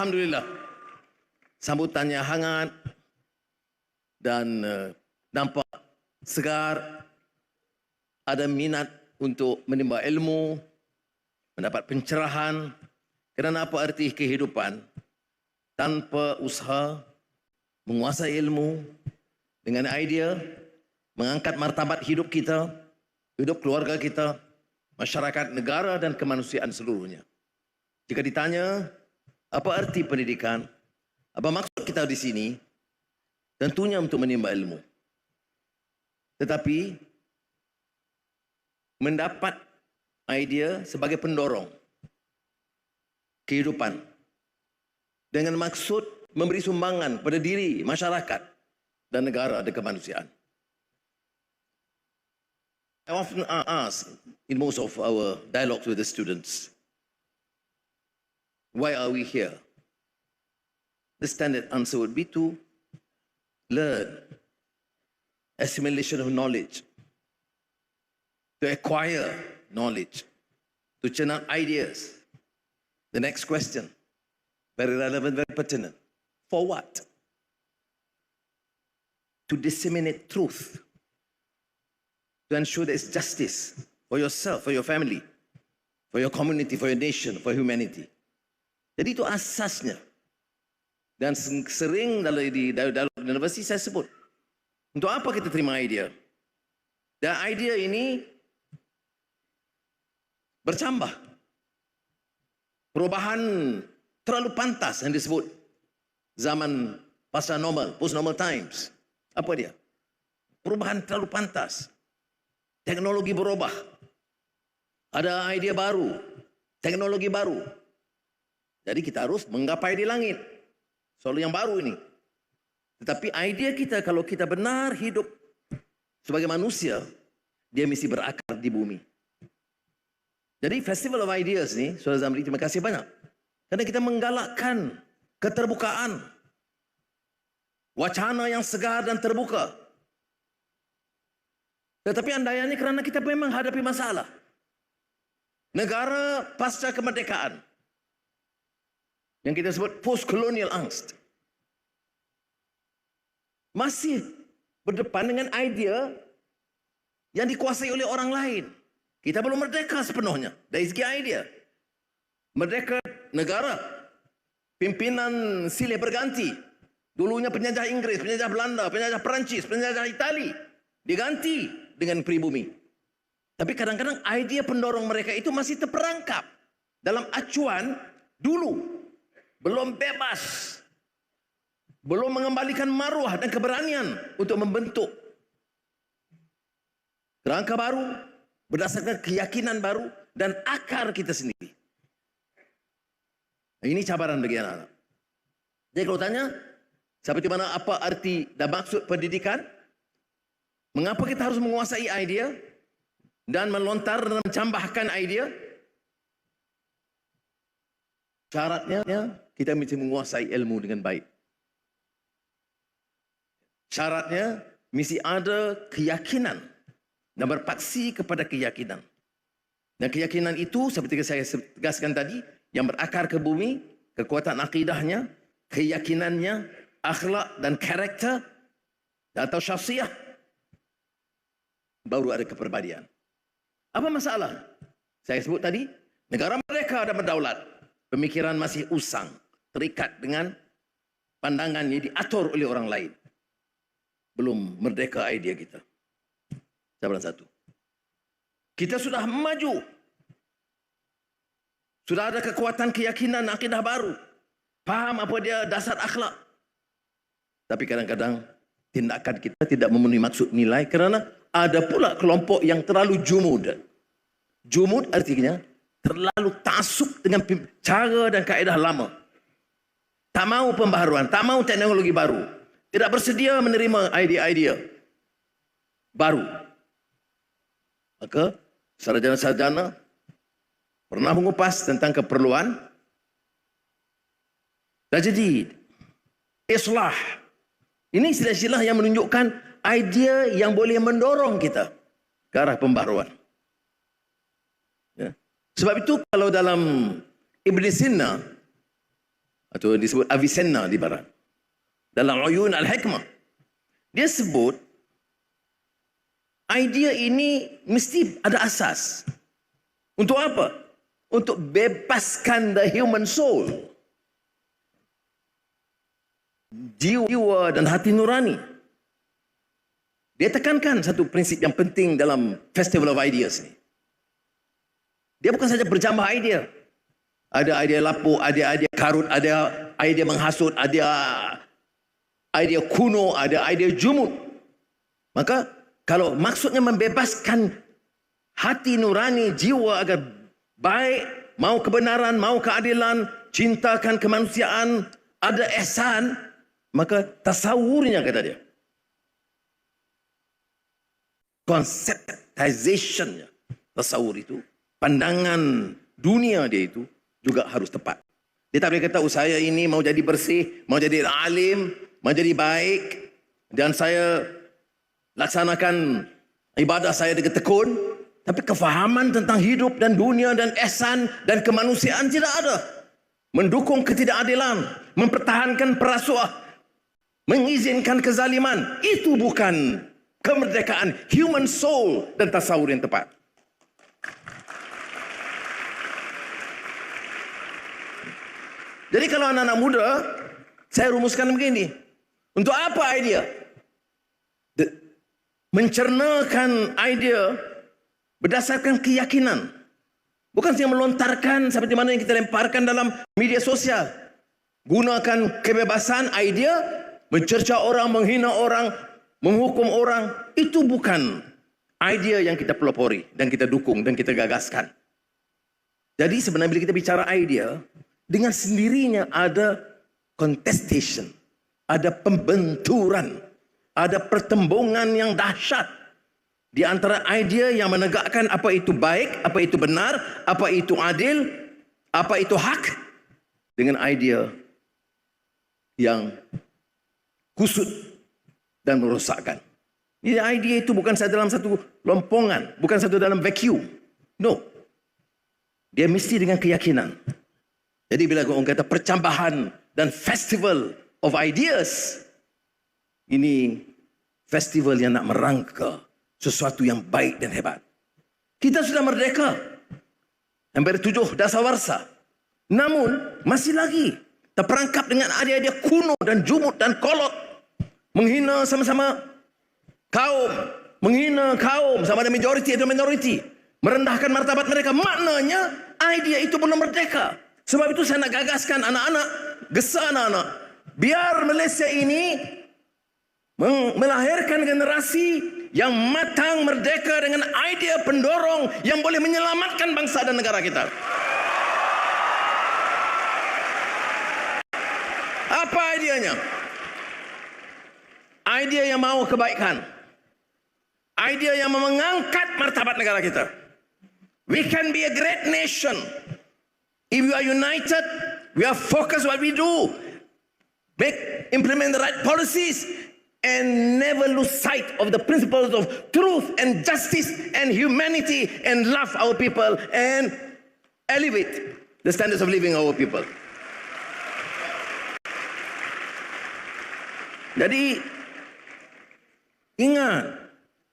Alhamdulillah. Sambutannya hangat dan uh, nampak segar. Ada minat untuk menimba ilmu, mendapat pencerahan. Kerana apa arti kehidupan tanpa usaha, menguasai ilmu dengan idea, mengangkat martabat hidup kita, hidup keluarga kita, masyarakat, negara dan kemanusiaan seluruhnya. Jika ditanya, apa arti pendidikan? Apa maksud kita di sini? Tentunya untuk menimba ilmu. Tetapi mendapat idea sebagai pendorong kehidupan dengan maksud memberi sumbangan pada diri, masyarakat dan negara dan kemanusiaan. I often ask in most of our dialogues with the students, why are we here? The standard answer would be to learn, assimilation of knowledge, to acquire knowledge, to churn out ideas. The next question, very relevant, very pertinent. For what? To disseminate truth, to ensure there is justice for yourself, for your family, for your community, for your nation, for humanity. Jadi itu asasnya. Dan sering dalam di dalam universiti saya sebut, untuk apa kita terima idea? Dan idea ini bercambah. Perubahan terlalu pantas yang disebut zaman pasca normal, post normal times. Apa dia? Perubahan terlalu pantas. Teknologi berubah. Ada idea baru, teknologi baru. Jadi kita harus menggapai di langit. Soal yang baru ini. Tetapi idea kita kalau kita benar hidup sebagai manusia, dia mesti berakar di bumi. Jadi Festival of Ideas ni, Saudara Zamri, terima kasih banyak. Karena kita menggalakkan keterbukaan. Wacana yang segar dan terbuka. Tetapi andainya kerana kita memang hadapi masalah. Negara pasca kemerdekaan. Yang kita sebut post-colonial angst. Masih berdepan dengan idea yang dikuasai oleh orang lain. Kita belum merdeka sepenuhnya dari segi idea. Merdeka negara. Pimpinan silih berganti. Dulunya penjajah Inggris, penjajah Belanda, penjajah Perancis, penjajah Itali. Diganti dengan pribumi. Tapi kadang-kadang idea pendorong mereka itu masih terperangkap dalam acuan dulu. Belum bebas. Belum mengembalikan maruah dan keberanian untuk membentuk kerangka baru, berdasarkan keyakinan baru dan akar kita sendiri. Ini cabaran bagi anak-anak. Jadi kalau tanya, di mana apa arti dan maksud pendidikan? Mengapa kita harus menguasai idea dan melontar dan mencambahkan idea? Syaratnya kita mesti menguasai ilmu dengan baik. Syaratnya mesti ada keyakinan dan berpaksi kepada keyakinan. Dan keyakinan itu seperti saya tegaskan tadi yang berakar ke bumi, kekuatan akidahnya, keyakinannya, akhlak dan karakter atau syasiah baru ada keperbadian. Apa masalah? Saya sebut tadi, negara mereka ada berdaulat. Pemikiran masih usang, terikat dengan pandangannya diatur oleh orang lain. Belum merdeka idea kita. Cabaran satu. Kita sudah maju. Sudah ada kekuatan keyakinan akidah baru. Faham apa dia dasar akhlak. Tapi kadang-kadang tindakan kita tidak memenuhi maksud nilai kerana ada pula kelompok yang terlalu jumud. Jumud artinya terlalu tasuk dengan cara dan kaedah lama. Tak mau pembaharuan, tak mau teknologi baru. Tidak bersedia menerima idea-idea baru. Maka sarjana-sarjana pernah mengupas tentang keperluan dan jadi islah. Ini istilah-istilah yang menunjukkan idea yang boleh mendorong kita ke arah pembaruan. Ya. Sebab itu kalau dalam Ibn Sina atau disebut Avicenna di barat. Dalam Uyun Al-Hikmah. Dia sebut idea ini mesti ada asas. Untuk apa? Untuk bebaskan the human soul. Jiwa dan hati nurani. Dia tekankan satu prinsip yang penting dalam Festival of Ideas ni. Dia bukan saja berjambah idea. Ada idea lapuk, ada idea karut, ada idea menghasut, ada idea kuno, ada idea jumut. Maka kalau maksudnya membebaskan hati nurani jiwa agar baik, mau kebenaran, mau keadilan, cintakan kemanusiaan, ada ihsan, maka tasawurnya kata dia. Conceptizationnya tasawur itu, pandangan dunia dia itu juga harus tepat. Dia tak boleh kata, oh saya ini mau jadi bersih, mau jadi alim, mau jadi baik, dan saya laksanakan ibadah saya dengan tekun, tapi kefahaman tentang hidup dan dunia dan ehsan dan kemanusiaan tidak ada. Mendukung ketidakadilan, mempertahankan perasuah, mengizinkan kezaliman, itu bukan kemerdekaan human soul dan tasawur yang tepat. Jadi kalau anak-anak muda, saya rumuskan begini. Untuk apa idea? De- mencernakan idea berdasarkan keyakinan. Bukan yang melontarkan seperti mana yang kita lemparkan dalam media sosial. Gunakan kebebasan idea, mencerca orang, menghina orang, menghukum orang. Itu bukan idea yang kita pelopori dan kita dukung dan kita gagaskan. Jadi sebenarnya bila kita bicara idea, dengan sendirinya ada contestation, ada pembenturan, ada pertembungan yang dahsyat di antara idea yang menegakkan apa itu baik, apa itu benar, apa itu adil, apa itu hak dengan idea yang kusut dan merosakkan. Ini idea itu bukan saja dalam satu lompongan, bukan satu dalam vacuum. No. Dia mesti dengan keyakinan. Jadi bila orang kata percambahan dan festival of ideas, ini festival yang nak merangka sesuatu yang baik dan hebat. Kita sudah merdeka. Hampir tujuh dasar warsa. Namun, masih lagi terperangkap dengan adia-adia kuno dan jumut dan kolot. Menghina sama-sama kaum. Menghina kaum sama ada majoriti atau minoriti. Merendahkan martabat mereka. Maknanya, idea itu belum merdeka. Sebab itu saya nak gagaskan anak-anak, gesa anak-anak. Biar Malaysia ini melahirkan generasi yang matang merdeka dengan idea pendorong yang boleh menyelamatkan bangsa dan negara kita. Apa ideanya? Idea yang mau kebaikan. Idea yang mengangkat martabat negara kita. We can be a great nation If we are united, we are focused what we do, make, implement the right policies, and never lose sight of the principles of truth and justice and humanity and love our people and elevate the standards of living our people. Jadi ingat,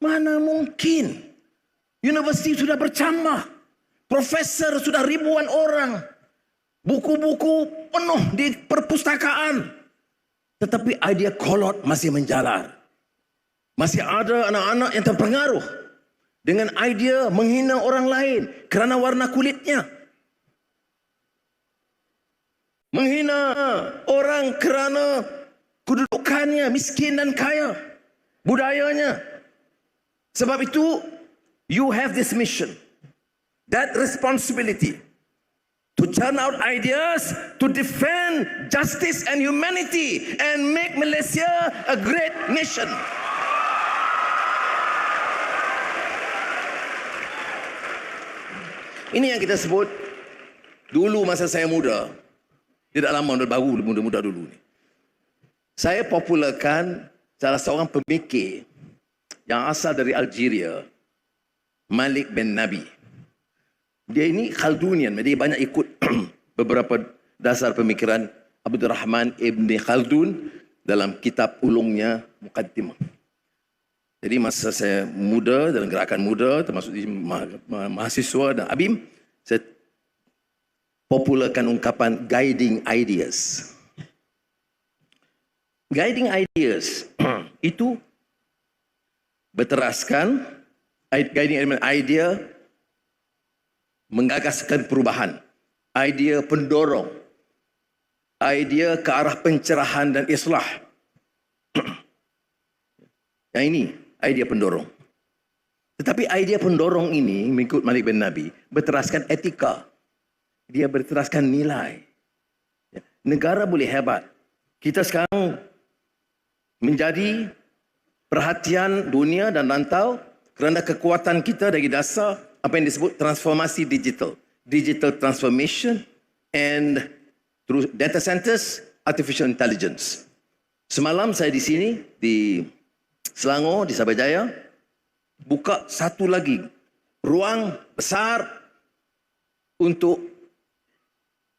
mana mungkin universiti sudah bercambah Profesor sudah ribuan orang. Buku-buku penuh di perpustakaan. Tetapi idea kolot masih menjalar. Masih ada anak-anak yang terpengaruh dengan idea menghina orang lain kerana warna kulitnya. Menghina orang kerana kedudukannya, miskin dan kaya. Budayanya. Sebab itu, you have this mission that responsibility to turn out ideas to defend justice and humanity and make Malaysia a great nation. Ini yang kita sebut dulu masa saya muda. Tidak lama baru muda-muda dulu ni. Saya popularkan salah seorang pemikir yang asal dari Algeria, Malik bin Nabi. Dia ini Khaldunian, dia banyak ikut beberapa dasar pemikiran Abdul Rahman Ibn Khaldun dalam kitab ulungnya Muqaddimah. Jadi masa saya muda dalam gerakan muda termasuk di ma- ma- mahasiswa dan ABIM, saya popularkan ungkapan guiding ideas. Guiding ideas itu berteraskan guiding idea menggagaskan perubahan, idea pendorong, idea ke arah pencerahan dan islah. Yang ini idea pendorong. Tetapi idea pendorong ini mengikut Malik bin Nabi berteraskan etika. Dia berteraskan nilai. Ya, Negara boleh hebat. Kita sekarang menjadi perhatian dunia dan rantau kerana kekuatan kita dari dasar apa yang disebut transformasi digital. Digital transformation and through data centers, artificial intelligence. Semalam saya di sini, di Selangor, di Sabah Jaya, buka satu lagi ruang besar untuk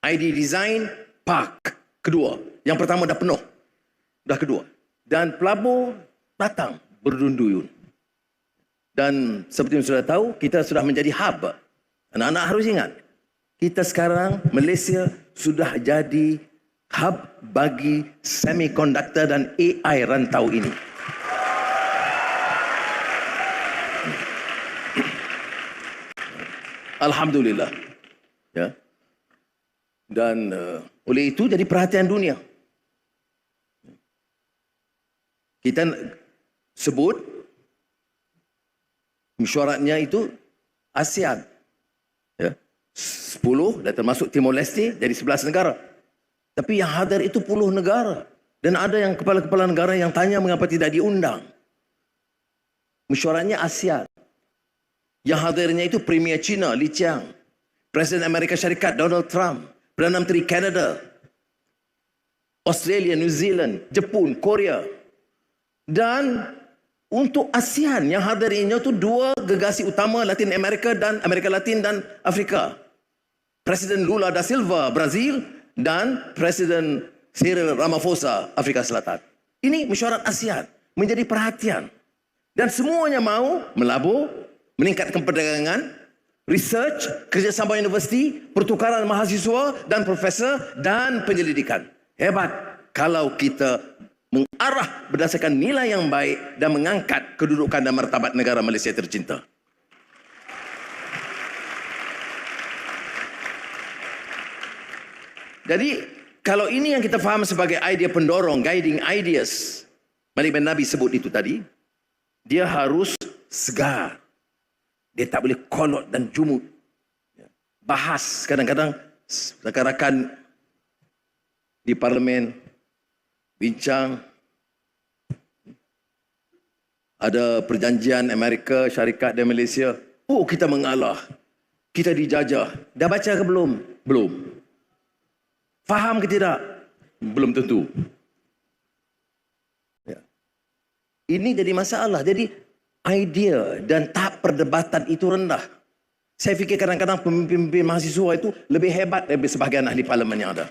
ID design park kedua. Yang pertama dah penuh. Dah kedua. Dan pelabur datang berduyun-duyun. Dan seperti yang sudah tahu, kita sudah menjadi hub. Anak-anak harus ingat, kita sekarang Malaysia sudah jadi hub bagi semiconductor dan AI rantau ini. Alhamdulillah. Ya. Dan uh, oleh itu jadi perhatian dunia. Kita sebut mesyuaratnya itu ASEAN. Ya. 10 dan termasuk Timor Leste jadi 11 negara. Tapi yang hadir itu puluh negara. Dan ada yang kepala-kepala negara yang tanya mengapa tidak diundang. Mesyuaratnya ASEAN. Yang hadirnya itu Premier China, Li Qiang. Presiden Amerika Syarikat, Donald Trump. Perdana Menteri Kanada. Australia, New Zealand, Jepun, Korea. Dan untuk ASEAN yang hadir ini itu dua gegasi utama Latin Amerika dan Amerika Latin dan Afrika. Presiden Lula da Silva, Brazil dan Presiden Cyril Ramaphosa, Afrika Selatan. Ini mesyuarat ASEAN menjadi perhatian. Dan semuanya mau melabur, meningkatkan perdagangan, research, kerjasama universiti, pertukaran mahasiswa dan profesor dan penyelidikan. Hebat kalau kita mengarah berdasarkan nilai yang baik dan mengangkat kedudukan dan martabat negara Malaysia tercinta. Jadi kalau ini yang kita faham sebagai idea pendorong, guiding ideas, Malik bin Nabi sebut itu tadi, dia harus segar. Dia tak boleh kolot dan jumut. Bahas kadang-kadang rakan-rakan di parlimen bincang ada perjanjian Amerika, syarikat dan Malaysia. Oh, kita mengalah. Kita dijajah. Dah baca ke belum? Belum. Faham ke tidak? Belum tentu. Ya. Ini jadi masalah. Jadi idea dan tahap perdebatan itu rendah. Saya fikir kadang-kadang pemimpin-pemimpin mahasiswa itu lebih hebat daripada sebahagian ahli parlimen yang ada.